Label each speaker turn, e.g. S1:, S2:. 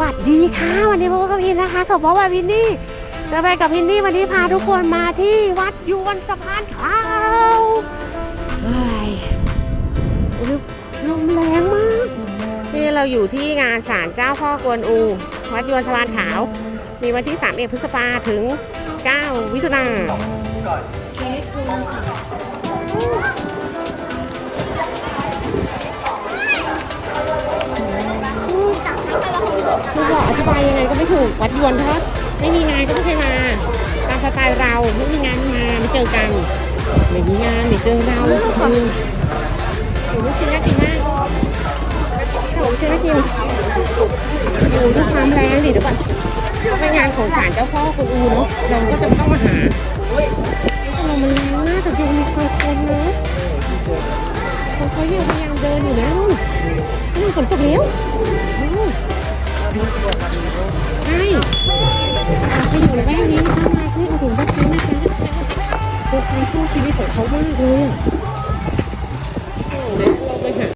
S1: วัสดีค่ะวันนี้พบกับพินนะคะกับพ่อว่าพินนี่เราไปกับพินนี่วันนี้พาทุกคนมาที่วัดยวนสะพานขาวเฮ้ยลมแรงมากนี่เราอยู่ที่งานศาลเจ้าพ่อกวนอู วัดยวนสะพานขาว มีวันที่3เอพฤษภาถึง 9 วิถุนา คือบอกอธิบายยังไงก็ไม่ถูกวัดยวนเพราะไม่มีงานก็ไม่เคยมาตามสไตล์เราไม่มีงานมาไม่เจอกันไม่มีงานไม่เจอเราคือหนูลูกชิ้นน่ากินมากหนูชิ้นน่ากินดูด้วยความแรงดิเดี๋ยวก่อนเป็นงานของศาลเจ้าพ่อคุณอูเนาะเราก็จะต้องมาหาเรามันแรงมากแต่จริงมีคนคนนะคนเขายังพยายามเดินอยู่นะนู่นฝนตกแล้ว ใช่ไปอยู่ในแม่นนี้นะคะมาเพื่อุดหนุงบ้านนี้นะคะเป็นการสู้ชีวิตของเขามากเลย